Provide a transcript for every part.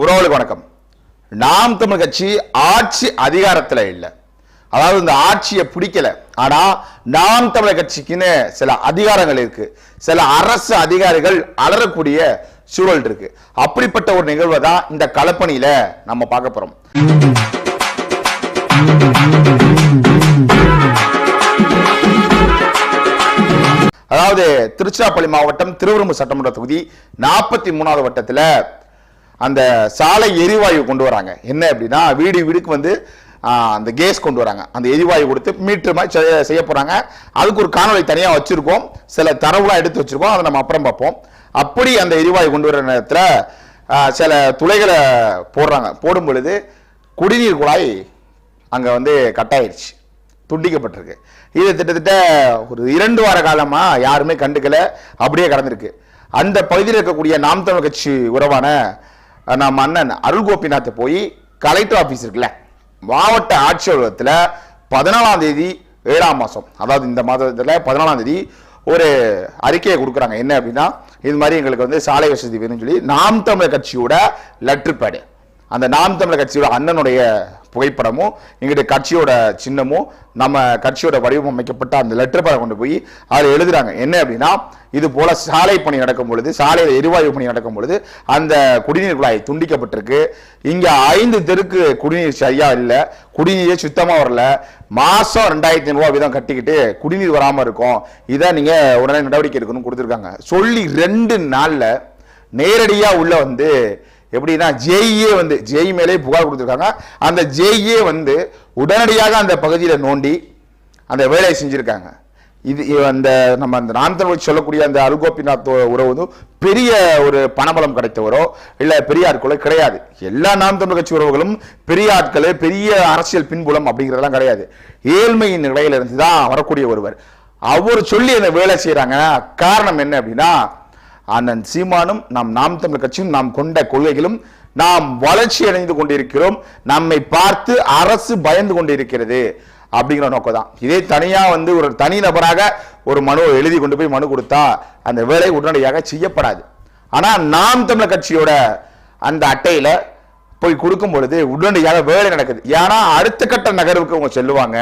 உறவுகளுக்கு வணக்கம். நாம் தமிழ் கட்சி ஆட்சி அதிகாரத்தில் இல்லை. அதாவது இந்த ஆட்சியை பிடிக்கல. ஆனா நாம் தமிழர் கட்சிக்குன்னு சில அதிகாரங்கள் இருக்கு. சில அரசு அதிகாரிகள் அலறக்கூடிய சூழல் இருக்கு. அப்படிப்பட்ட ஒரு நிகழ்வை தான் இந்த கலப்பணியில நம்ம பார்க்க போறோம். அதாவது திருச்சிராப்பள்ளி மாவட்டம் திருவரும்பு சட்டமன்ற தொகுதி நாற்பத்தி மூணாவது வட்டத்தில் அந்த சாலை எரிவாயு கொண்டு வராங்க. என்ன அப்படின்னா வீடு வீடுக்கு வந்து அந்த கேஸ் கொண்டு வராங்க. அந்த எரிவாயு கொடுத்து மீட்டர் மாதிரி செய்ய- செய்ய அதுக்கு ஒரு காணொலி தனியாக வச்சுருக்கோம். சில தரவுலாம் எடுத்து வச்சுருக்கோம். அதை நம்ம அப்புறம் பார்ப்போம். அப்படி அந்த எரிவாயு கொண்டு வர நேரத்தில் சில துளைகளை போடுறாங்க. போடும் பொழுது குடிநீர் குழாய் அங்கே வந்து கட்டாயிருச்சு துண்டிக்கப்பட்டிருக்கு. இது கிட்டத்தட்ட ஒரு இரண்டு வார காலமாக யாருமே கண்டுக்கலை. அப்படியே கடந்திருக்கு. அந்த பகுதியில் இருக்கக்கூடிய நாம் தமிழ் கட்சி உறவான நம்ம அண்ணன் அருள் கோபிநாத்தை போய் கலெக்டர் ஆஃபீஸ் இருக்குல்ல மாவட்ட ஆட்சி அலுவலகத்தில் பதினாலாம் தேதி ஏழாம் மாதம் அதாவது இந்த மாதத்தில் பதினாலாம் தேதி ஒரு அறிக்கையை கொடுக்குறாங்க. என்ன அப்படின்னா இது மாதிரி எங்களுக்கு வந்து சாலை வசதி வேணும்னு சொல்லி நாம் தமிழர் கட்சியோட லெட்டர் பேடு அந்த நாம் தமிழர் கட்சியோட அண்ணனுடைய புகைப்படமும் எங்களுடைய கட்சியோட சின்னமும் நம்ம கட்சியோட வடிவமைக்கப்பட்ட அந்த லெட்டர் பேடை கொண்டு போய் அதில் எழுதுறாங்க. என்ன அப்படின்னா இது போல சாலை பணி நடக்கும் பொழுது சாலையில் எரிவாயு பணி நடக்கும் பொழுது அந்த குடிநீர் குழாய் துண்டிக்கப்பட்டிருக்கு. இங்க ஐந்து தெருக்கு குடிநீர் சரியா இல்லை குடிநீரே சுத்தமா வரல. மாசம் ரெண்டாயிரத்தி ஐநூறுவா வீதம் கட்டிக்கிட்டு குடிநீர் வராம இருக்கும். இதை நீங்க உடனே நடவடிக்கை எடுக்கணும்னு கொடுத்துருக்காங்க. சொல்லி ரெண்டு நாள்ல நேரடியா உள்ள வந்து எப்படின்னா ஜெய்யே வந்து ஜெய் மேலே புகார் கொடுத்துருக்காங்க. அந்த ஜெய்யே வந்து உடனடியாக அந்த பகுதியில் நோண்டி அந்த வேலையை செஞ்சுருக்காங்க. இது அந்த நம்ம அந்த நாம் சொல்லக்கூடிய அந்த அருகோபிநாத் உறவு வந்து பெரிய ஒரு பணபலம் கிடைத்தவரோ இல்லை பெரிய ஆட்களோ கிடையாது. எல்லா நாம் தமிழ் கட்சி உறவுகளும் பெரிய ஆட்களே பெரிய அரசியல் பின்புலம் அப்படிங்கிறதெல்லாம் கிடையாது. ஏழ்மையின் நிலையிலிருந்து தான் வரக்கூடிய ஒருவர். அவர் சொல்லி அந்த வேலை செய்யறாங்க காரணம் என்ன அப்படின்னா அண்ணன் சீமானும் நாம் நாம் தமிழ் கட்சியும் நாம் கொண்ட கொள்கைகளும் நாம் வளர்ச்சி அடைந்து கொண்டிருக்கிறோம். நம்மை பார்த்து அரசு பயந்து கொண்டிருக்கிறது. அப்படிங்கிற நோக்கம் தான் இதே தனியா வந்து ஒரு தனி நபராக ஒரு மனு எழுதி கொண்டு போய் மனு கொடுத்தா அந்த வேலை உடனடியாக செய்யப்படாது. ஆனா நாம் தமிழர் கட்சியோட அந்த அட்டையில போய் கொடுக்கும் பொழுது உடனடியாக வேலை நடக்குது. ஏன்னா அடுத்த கட்ட நகர்வுக்கு அவங்க செல்லுவாங்க.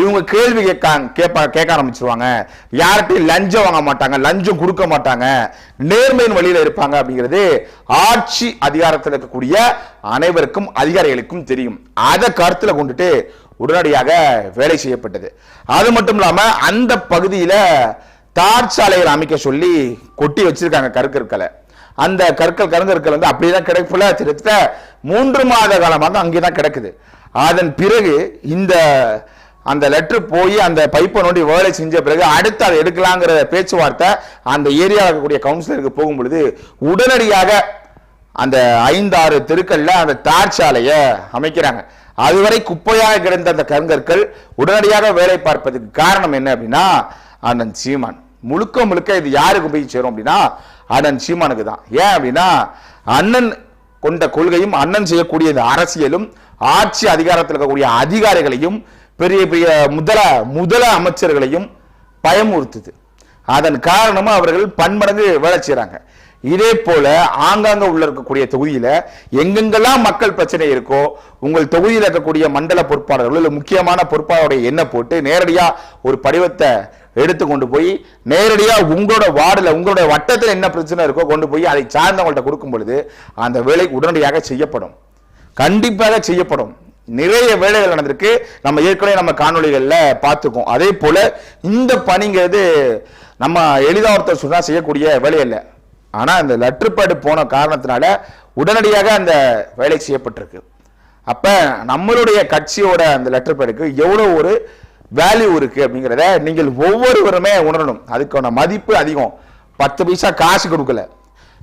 இவங்க கேள்வி கேட்க கேட்ப கேட்க ஆரம்பிச்சிருவாங்க. யார்கிட்டையும் லஞ்சம் வாங்க மாட்டாங்க லஞ்சம் கொடுக்க மாட்டாங்க. நேர்மையின் வழியில இருப்பாங்க அப்படிங்கிறது ஆட்சி அதிகாரத்தில் இருக்கக்கூடிய அனைவருக்கும் அதிகாரிகளுக்கும் தெரியும். அதை கருத்துல கொண்டுட்டு உடனடியாக வேலை செய்யப்பட்டது. அது மட்டும் இல்லாமல் அந்த பகுதியில் தார் சாலைகள் அமைக்க சொல்லி கொட்டி வச்சிருக்காங்க கருக்கற்களை அந்த கற்கள் கருங்கற்கள் வந்து அப்படியே தான் கிடைக்கல திருத்த மூன்று மாத காலமாக அங்கே தான் கிடக்குது. அதன் பிறகு இந்த அந்த லெட்ரு போய் அந்த பைப்பை நோண்டி வேலை செஞ்ச பிறகு அடுத்து அதை எடுக்கலாங்கிற பேச்சுவார்த்தை அந்த ஏரியாவில் இருக்கக்கூடிய கவுன்சிலருக்கு போகும் பொழுது உடனடியாக அந்த ஐந்தாறு தெருக்கள்ல அந்த தார் சாலையை அமைக்கிறாங்க. அதுவரை குப்பையாக கிடந்த அந்த கருங்கற்கள் உடனடியாக வேலை பார்ப்பதுக்கு காரணம் என்ன அப்படின்னா அண்ணன் சீமான். முழுக்க முழுக்க இது யாருக்கு போய் சேரும் அப்படின்னா அண்ணன் சீமானுக்கு தான். ஏன் அப்படின்னா அண்ணன் கொண்ட கொள்கையும் அண்ணன் செய்யக்கூடிய இந்த அரசியலும் ஆட்சி அதிகாரத்தில் இருக்கக்கூடிய அதிகாரிகளையும் பெரிய பெரிய முதல முதல அமைச்சர்களையும் பயமுறுத்துது. அதன் காரணமா அவர்கள் பன்மடங்கு வேலை செய்கிறாங்க இதே போல ஆங்காங்க உள்ள இருக்கக்கூடிய தொகுதியில எங்கெங்கெல்லாம் மக்கள் பிரச்சனை இருக்கோ உங்கள் தொகுதியில் இருக்கக்கூடிய மண்டல பொறுப்பாளர்கள் இல்லை முக்கியமான பொறுப்பாளருடைய எண்ணெய் போட்டு நேரடியா ஒரு படிவத்தை எடுத்து கொண்டு போய் நேரடியா உங்களோட வார்டில் உங்களோட வட்டத்தில் என்ன பிரச்சனை இருக்கோ கொண்டு போய் அதை சார்ந்தவங்கள்ட்ட கொடுக்கும் பொழுது அந்த வேலை உடனடியாக செய்யப்படும். கண்டிப்பாக செய்யப்படும். நிறைய வேலைகள் நடந்திருக்கு. நம்ம ஏற்கனவே நம்ம காணொலிகளில் பார்த்துக்கோம் அதே போல இந்த பணிங்கிறது நம்ம எளிதாக ஒருத்தர் சொன்னால் செய்யக்கூடிய வேலை இல்லை ஆனால் அந்த லெட்டர் பேடு போன காரணத்தினால உடனடியாக அந்த வேலை செய்யப்பட்டிருக்கு. அப்போ நம்மளுடைய கட்சியோட அந்த லெட்டர் பேடுக்கு எவ்வளோ ஒரு வேல்யூ இருக்குது அப்படிங்கிறத நீங்கள் ஒவ்வொருவருமே உணரணும். அதுக்கான மதிப்பு அதிகம். பத்து பைசா காசு கொடுக்கல.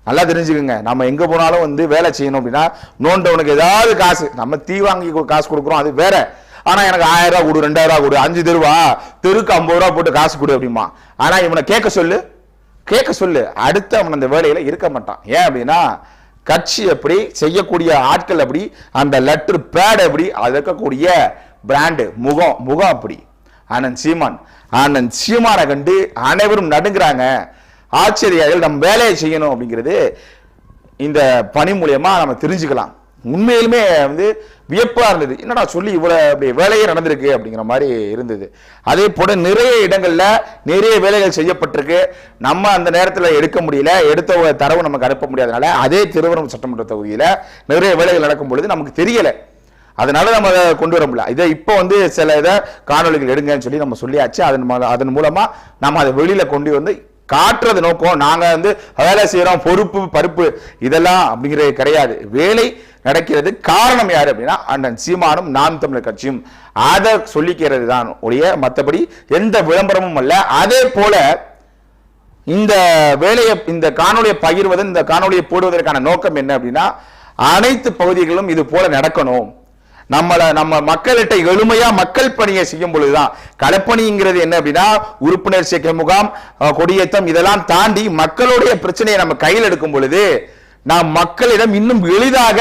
நல்லா தெரிஞ்சுக்கோங்க. நம்ம எங்கே போனாலும் வந்து வேலை செய்யணும் அப்படின்னா நோண்டவனுக்கு ஏதாவது காசு. நம்ம தீ வாங்கி காசு கொடுக்குறோம் அது வேற. ஆனால் எனக்கு ஆயிரம் ரூபா கொடு ரெண்டாயிரம் ரூபா கொடு அஞ்சு தெருவா? தெருக்கு ஐம்பது ரூபா போட்டு காசு கொடு அப்படிமா ஆனால் இவனை கேட்க சொல்லு. கேட்க சொல்லு. அடுத்து அவன் அந்த வேலையில இருக்க மாட்டான். ஏன் அப்படின்னா கட்சி எப்படி செய்யக்கூடிய ஆட்கள் அப்படி அந்த லெட்டர் பேட் எப்படி அது இருக்கக்கூடிய பிராண்டு முகம் முகம் அப்படி. ஆனந்த் சீமான். ஆனந்த் சீமானை கண்டு அனைவரும் நடுங்குறாங்க. ஆச்சரியார்கள் நம்ம வேலையை செய்யணும் அப்படிங்கிறது இந்த பணி மூலியமா நம்ம தெரிஞ்சுக்கலாம். உண்மையிலுமே வந்து வியப்பாக இருந்தது. என்னடா சொல்லி இவ்வளோ அப்படி வேலையே நடந்திருக்கு அப்படிங்கிற மாதிரி இருந்தது. அதே போல் நிறைய இடங்களில் நிறைய வேலைகள் செய்யப்பட்டிருக்கு. நம்ம அந்த நேரத்தில் எடுக்க முடியல. எடுத்த தரவு நமக்கு அனுப்ப முடியாதனால அதே திருவரம் சட்டமன்ற தொகுதியில் நிறைய வேலைகள் நடக்கும் பொழுது நமக்கு தெரியலை. அதனால நம்ம அதை கொண்டு வர முடியல. இதை இப்போ வந்து சில இதை காணொளிகள் எடுங்கன்னு சொல்லி நம்ம சொல்லியாச்சு. அதன் அதன் மூலமாக நம்ம அதை வெளியில் கொண்டு வந்து காட்டுறது நோக்கம். நாங்கள் வந்து வேலை செய்கிறோம் பொறுப்பு பருப்பு இதெல்லாம் அப்படிங்கிறது கிடையாது. வேலை நடக்கிறது. காரணம் யார் அப்படின்னா அண்ணன் சீமானும் நாம் தமிழர் கட்சியும். அதை சொல்லிக்கிறது தான் ஒழிய மற்றபடி எந்த விளம்பரமும் அல்ல. அதே போல இந்த வேலையை இந்த காணொலியை பகிர்வதன் இந்த காணொலியை போடுவதற்கான நோக்கம் என்ன அப்படின்னா அனைத்து பகுதிகளிலும் இது போல நடக்கணும். நம்மளை நம்ம மக்கள்கிட்ட எளிமையா மக்கள் பணியை செய்யும் பொழுதுதான். களப்பணிங்கிறது என்ன அப்படின்னா உறுப்பினர் சேர்க்கை முகாம் கொடியேற்றம் இதெல்லாம் தாண்டி மக்களுடைய பிரச்சனையை நம்ம கையில் எடுக்கும் பொழுது நாம் மக்களிடம் இன்னும் எளிதாக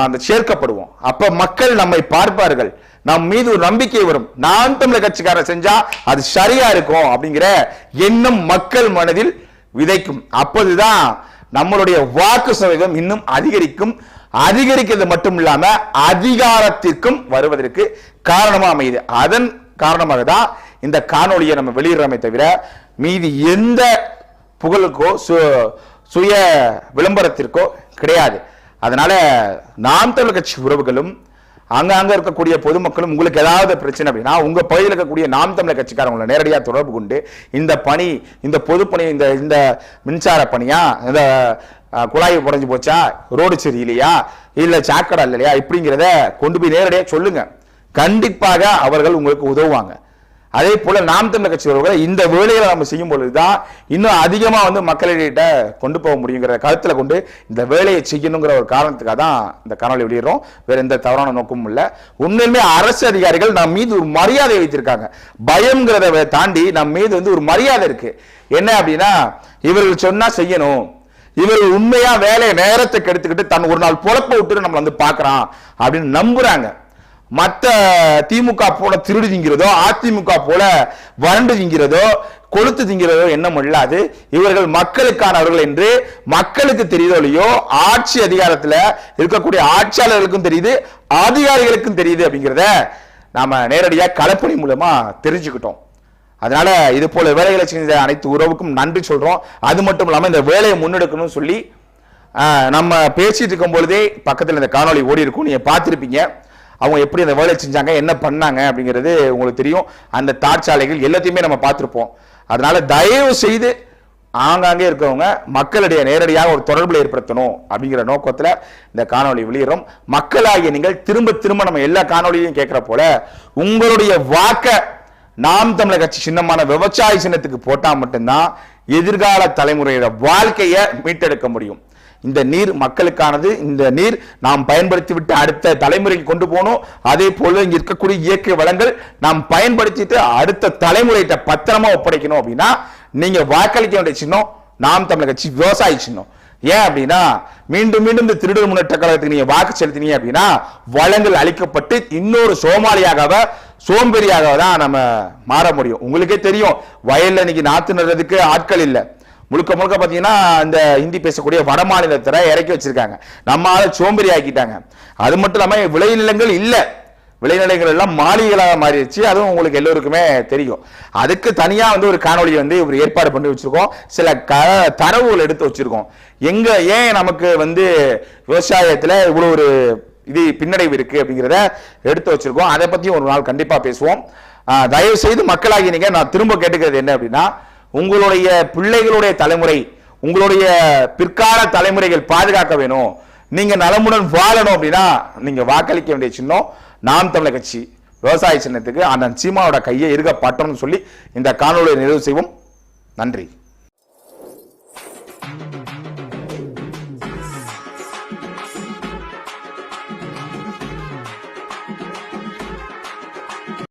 அந்த சேர்க்கப்படுவோம். அப்ப மக்கள் நம்மை பார்ப்பார்கள். நம் மீது ஒரு நம்பிக்கை வரும். நான் தமிழர் கட்சிக்காரர் செஞ்சா அது சரியா இருக்கும் அப்படிங்கிற எண்ணம் மக்கள் மனதில் விதைக்கும். அப்போதுதான் நம்மளுடைய வாக்கு சதவீதம் இன்னும் அதிகரிக்கும். அதிகரிக்கிறது மட்டும் இல்லாம அதிகாரத்திற்கும் வருவதற்கு காரணமா அமையுது. அதன் காரணமாக தான் இந்த காணொளியை நம்ம வெளியிடுறோமே தவிர மீதி எந்த புகழுக்கோ சு- சுய விளம்பரத்திற்கோ கிடையாது. அதனால நாம் தமிழர் கட்சி உறவுகளும் அங்கங்கே இருக்கக்கூடிய பொதுமக்களும் உங்களுக்கு ஏதாவது பிரச்சனை அப்படின்னா உங்க பகுதியில் இருக்கக்கூடிய நாம் தமிழர் கட்சிக்காரங்களை நேரடியாக தொடர்பு கொண்டு இந்த பணி இந்த பொதுப்பணி இந்த இந்த மின்சார பணியா இந்த குழாய் உடஞ்சி போச்சா ரோடு சரியில்லையா இல்லை சாக்கடை இல்லையா இப்படிங்கிறத கொண்டு போய் நேரடியாக சொல்லுங்க. கண்டிப்பாக அவர்கள் உங்களுக்கு உதவுவாங்க. அதே போல நாம் தமிழர் கட்சியோட இந்த வேலைகளை நம்ம செய்யும் பொழுதுதான் இன்னும் அதிகமா வந்து மக்களிடையிட்ட கொண்டு போக முடியுங்கிற கருத்துல கொண்டு இந்த வேலையை செய்யணுங்கிற ஒரு காரணத்துக்காக தான் இந்த காணொலி வெளியிடுறோம். வேற எந்த தவறான நோக்கமும் இல்லை. உண்மையிலுமே அரசு அதிகாரிகள் நம் மீது ஒரு மரியாதை வைத்திருக்காங்க. பயம்ங்கிறத தாண்டி நம் மீது வந்து ஒரு மரியாதை இருக்கு. என்ன அப்படின்னா இவர்கள் சொன்னா செய்யணும். இவர்கள் உண்மையா வேலையை நேரத்தை கெடுத்துக்கிட்டு தன் ஒரு நாள் பொழப்ப விட்டு நம்மளை வந்து பார்க்குறான் அப்படின்னு நம்புறாங்க. மற்ற திமுக போல திருடு திங்கிறதோ அதிமுக போல வறண்டு திங்கிறதோ கொளுத்து திங்கிறதோ எண்ணம் இல்லாது இவர்கள் மக்களுக்கானவர்கள் என்று மக்களுக்கு தெரியுதோ இல்லையோ ஆட்சி அதிகாரத்தில் இருக்கக்கூடிய ஆட்சியாளர்களுக்கும் தெரியுது அதிகாரிகளுக்கும் தெரியுது அப்படிங்கிறத நாம நேரடியா கலப்பணி மூலமா தெரிஞ்சுக்கிட்டோம். அதனால இது போல வேலைகளை செஞ்ச அனைத்து உறவுக்கும் நன்றி சொல்றோம். அது மட்டும் இல்லாமல் இந்த வேலையை முன்னெடுக்கணும்னு சொல்லி நம்ம பேசிட்டு இருக்கும் பொழுதே பக்கத்தில் இந்த காணொளி ஓடி இருக்கும் நீங்க பார்த்துருப்பீங்க. அவங்க எப்படி அந்த வேலை செஞ்சாங்க என்ன பண்ணாங்க அப்படிங்கிறது உங்களுக்கு தெரியும். அந்த தாட்சாலைகள் எல்லாத்தையுமே நம்ம பார்த்துருப்போம். அதனால தயவு செய்து ஆங்காங்கே இருக்கவங்க மக்களிடையே நேரடியாக ஒரு தொடர்பில் ஏற்படுத்தணும் அப்படிங்கிற நோக்கத்தில் இந்த காணொளி வெளியிடும் மக்களாகிய நீங்கள் திரும்ப திரும்ப நம்ம எல்லா காணொளியும் கேட்குற போல உங்களுடைய வாக்க நாம் தமிழர் கட்சி சின்னமான விவசாய சின்னத்துக்கு போட்டால் மட்டும்தான் எதிர்கால தலைமுறையோட வாழ்க்கையை மீட்டெடுக்க முடியும். இந்த நீர் மக்களுக்கானது இந்த நீர் நாம் பயன்படுத்தி விட்டு அடுத்த தலைமுறைக்கு கொண்டு போகணும். அதே போல இங்க இருக்கக்கூடிய இயற்கை வளங்கள் நாம் பயன்படுத்திட்டு அடுத்த தலைமுறைகிட்ட பத்திரமா ஒப்படைக்கணும் அப்படின்னா நீங்க வாக்களிக்க வேண்டிய சின்னம் நாம் தமிழக கட்சி விவசாய சின்னம். ஏன் அப்படின்னா மீண்டும் மீண்டும் இந்த திருடர் முன்னேற்ற கழகத்துக்கு நீங்க வாக்கு செலுத்தினீங்க அப்படின்னா வளங்கள் அளிக்கப்பட்டு இன்னொரு சோமாலியாக சோம்பேறியாக தான் நம்ம மாற முடியும். உங்களுக்கே தெரியும் வயல்ல இன்னைக்கு நாத்து நடுறதுக்கு ஆட்கள் இல்லை. முழுக்க முழுக்க பார்த்தீங்கன்னா இந்த ஹிந்தி பேசக்கூடிய வட மாநிலத்தரை இறக்கி வச்சிருக்காங்க. நம்ம ஆளை சோம்பேறி ஆக்கிட்டாங்க. அது மட்டும் இல்லாமல் விளைநிலங்கள் இல்லை. விளைநிலைகள் எல்லாம் மாளிகைகளாக மாறிடுச்சு. அதுவும் உங்களுக்கு எல்லோருக்குமே தெரியும். அதுக்கு தனியாக வந்து ஒரு காணொளி வந்து ஒரு ஏற்பாடு பண்ணி வச்சுருக்கோம். சில க தரவுகள் எடுத்து வச்சுருக்கோம். எங்கே ஏன் நமக்கு வந்து விவசாயத்தில் இவ்வளோ ஒரு இது பின்னடைவு இருக்குது அப்படிங்கிறத எடுத்து வச்சுருக்கோம். அதை பற்றியும் ஒரு நாள் கண்டிப்பாக பேசுவோம். தயவு செய்து மக்களாகி நீங்கள் நான் திரும்ப கேட்டுக்கிறது என்ன அப்படின்னா உங்களுடைய பிள்ளைகளுடைய தலைமுறை உங்களுடைய பிற்கால தலைமுறைகள் பாதுகாக்க வேணும். நீங்க நலமுடன் வாழணும் அப்படின்னா நீங்க வாக்களிக்க வேண்டிய சின்னம் நாம் தமிழர் கட்சி விவசாய சின்னத்துக்கு அண்ணன் சீமாவோட கையை இருக்கப்பட்டோம்னு சொல்லி இந்த காணொலியை நிறைவு செய்வோம். நன்றி.